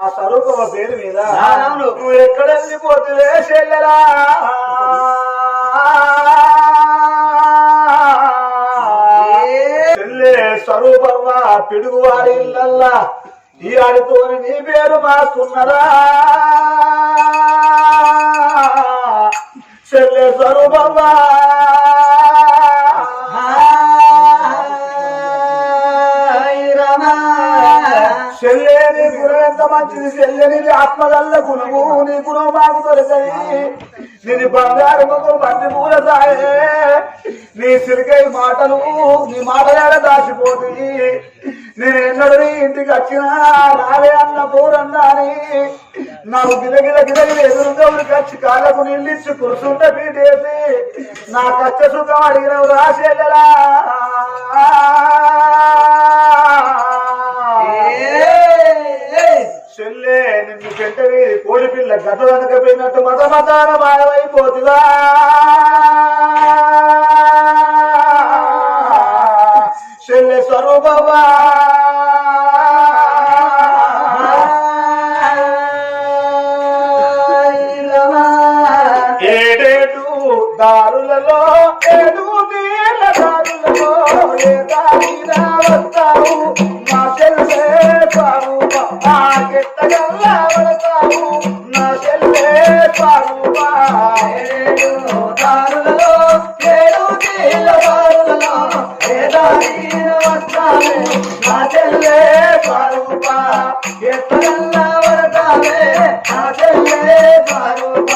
ఆ స్వరూపమ పేరు మీద. నువ్వు ఎక్కడ వెళ్ళిపోతువే చెల్లెలా? చెల్లె స్వరూపమ్మ పిడుగు వారి ఇళ్ళల్లా ఈ ఆడితోని నీ పేరు మాస్తున్నరా చెల్లె స్వరూపమ్మ గుణం ఎంత మంచిది చెల్లెని ఆత్మగల్ల గుణము నీ గుణం మాకు దొరకది నేను బంగారు మంది పూల సాయే. నీ సిరికై మాటలు నీ మాటలేడ దాచిపోతుంది నేను ఎన్నడూ నీ ఇంటికి వచ్చినా రాలే అన్న పోరన్నా అని నాకు గిలగిల గిలగిల ఎదురుగా వచ్చి కాళ్ళకు నీళ్ళు ఇచ్చి కురుసుంటే పీటేసి. నా కచ్చ సుఖం అడిగినవు రాసేలా పిల్లే నిన్ను పెంటవి కోడి పిల్ల గత వెనకపోయినట్టు మత మతాన మాయమైపోతుందా? చెల్లె స్వరూపవా ఏడేడు దారులలో ఏడు నీళ్ళ దారులలో ఏ దారి వస్తావు నా కెట్టగల్లా నా చెల్లె బారుపా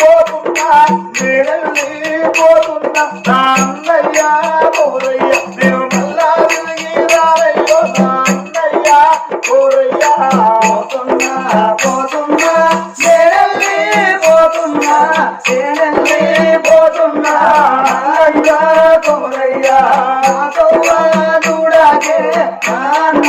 పోతున్నా నీరల్లి పోతున్నా నీరల్లి కోరయ్య నేను మళ్ళా తిరిగి రారయ్యో నా కోరయ్య పోతున్నా పోతున్నా పోతున్నా పోతున్నా కోరయ్య కోరయ్య అన్న